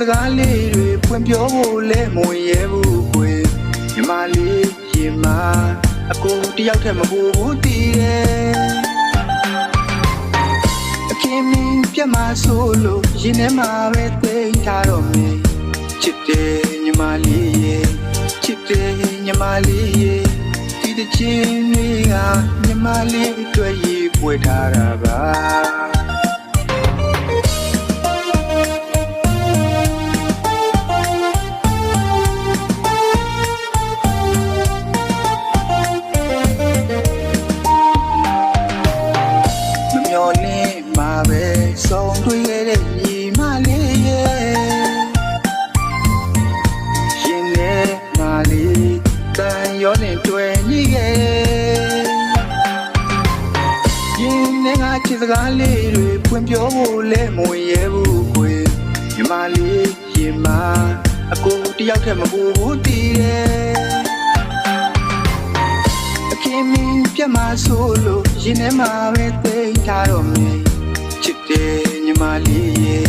စကားလေးတွေဖွင့်ပြောဖို့လဲမဝင်ရဲဘူးကွယ်ညီမလေးရင်မအကိုတယောက်တည်းမဟုတ်ဘူးတည်တယ်အခင်မင်းပြတ်မဆိုးလို့ရင်ထဲမှာပဲသိမ်းထားတော့မင်းချစ်တယ်ညီမလေးရဲ့ချစ်တယ်ညီမလေးရဲ့ဒီတစ်ချင်းလေးကညီမလေးအတွက်ရေးပွေထားတာပါ ရင်ထဲကချစ်စကားလေးတွေဖွင့်ပြောဖို့လဲမဝင်ရဲဘူးကွယ်ညီမလေးရင်မအကိုတယောက်တည်းမဟုတ်ဘူးတည်တယ်အခင်မင်းပြတ်မဆိုးလို့ရင်ထဲမှာပဲသိမ်းထားတော့မင်းချစ်တယ်ညီမလေးရဲ့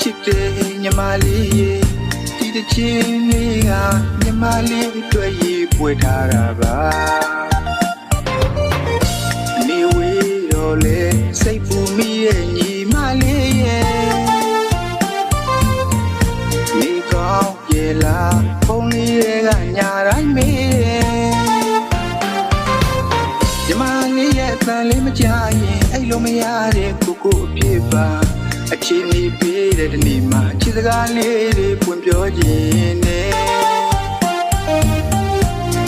ချစ်တယ်ညီမလေးရဲ့ဒီတစ်ချင်းလေးကညီမလေးအတွက်ရေးပွေထားတာပါ လားဖုန်းလေးတွေကညာတိုင်းမေးတယ်ညီမလေးရဲ့အတန်လေးမကြရင်အဲ့လိုမရတဲ့ကိုကိုအဖြစ်ပါအချင်းကြီးပေးတဲ့ဒီနေ့မှာချစ်စကားလေးတွေပွင့်ပြောခြင်းနဲ့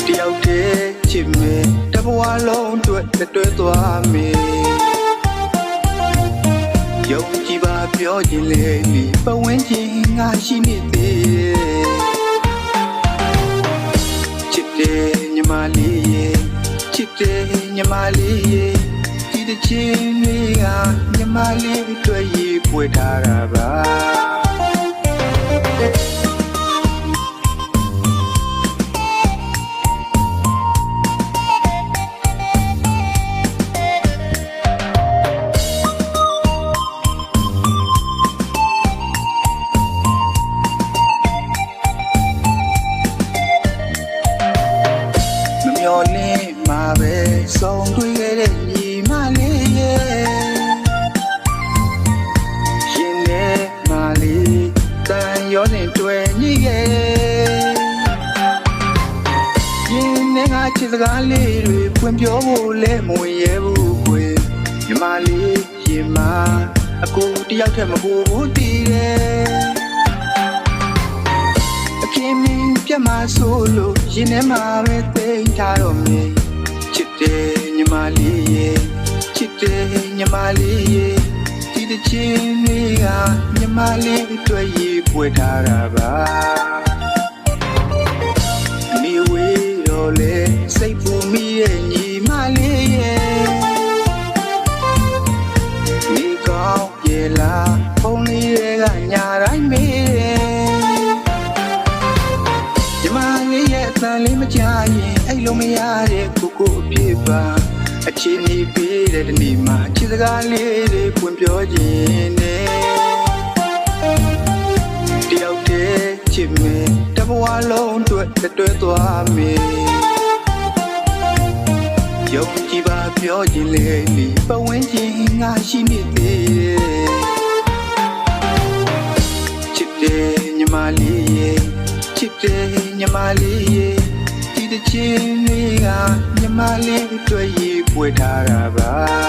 တယောက်တည်းချစ်မယ်တဘဝလုံးအတွက်လက်တွဲသွားမယ်ယုံကြည်ပါပြောခြင်းလေးလီပဝင်းခြင်းငါရှိနေသေး တယ်ချစ်တယ်ညီမလေးရဲ့ချစ်တယ်ညီမလေးရဲ့ဒီတစ်ချင်းလေးကညီမလေးအတွက်ရေးပွေထားတာပါ မမျော်လင့်မှာပဲဆုံးတွေ့ခဲ့တဲ့ညီမလေးရဲ့ရင်ထဲမှာလေးတန်ရောနဲ့တွေ့ညီခဲ့ရင်ထဲကချစ်စကားလေးတွေဖွင့်ပြောဖို့လဲမဝင်ရဲဘူးကွယ်ညီမလေးရင်မအကိုတယောက်တည်းမဟုတ်ဘူးတည်တယ်အခင်မ င်းပြတ်မဆိုးလို့ရင်ထဲမှာပဲသိမ်းထားတော့မင်းချစ်တယ်ညီမလေးရဲ့ချစ်တယ်ညီမလေးရဲ့ဒီတစ်ချင်းလေးကညီမလေးအတွက်ရေးပွေထားတာပါ ရတဲ့ကိုကိုအဖြစ်ပါအချင်းကြီးပေးတဲ့ဒီနေ့မှာချစ်စကားလေးတွေပွင့်ပြောခြင်းနဲ့တယောက်တည်းချစ်မယ်တဘဝလုံးအတွက်လက်တွဲသွားမယ်ယုံကြည်ပါပြောခြင်းလေးလီပဝင်းခြင်းငါရှိနေသေးတယ်ချစ်တယ်ညီမလေးရဲ့ချစ်တယ်ညီမလေးရဲ့ဒီတစ်ချင်း လေးကညီမလေးအတွက်ရေးပွေထားတာပါ